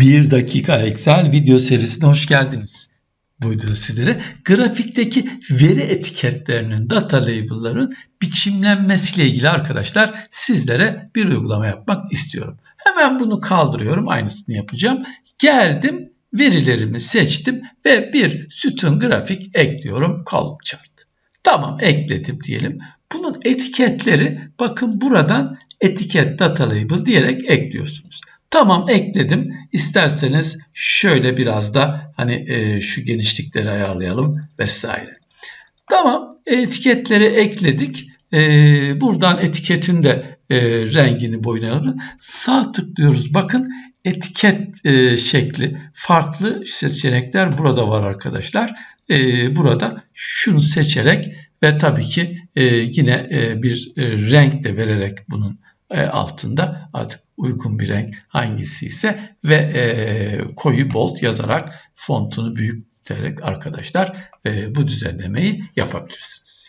1 dakika Excel video serisine hoş geldiniz. Bu videoda sizlere grafikteki veri etiketlerinin, data label'ların biçimlenmesiyle ilgili arkadaşlar sizlere bir uygulama yapmak istiyorum. Hemen bunu kaldırıyorum. Aynısını yapacağım. Geldim, verilerimi seçtim ve bir sütun grafik ekliyorum. Column chart. Tamam ekledim diyelim. Bunun etiketleri bakın buradan etiket data label diyerek ekliyorsunuz. Tamam ekledim. İsterseniz şöyle biraz da hani e, şu genişlikleri ayarlayalım vesaire. Tamam etiketleri ekledik. E, buradan etiketin de e, rengini boyayalım. Sağ tıklıyoruz. Bakın etiket e, şekli farklı seçenekler burada var arkadaşlar. E, burada şunu seçerek ve tabii ki e, yine e, bir e, renk de vererek bunun altında artık uygun bir renk hangisi ise ve e, koyu bold yazarak fontunu büyüterek arkadaşlar e, bu düzenlemeyi yapabilirsiniz.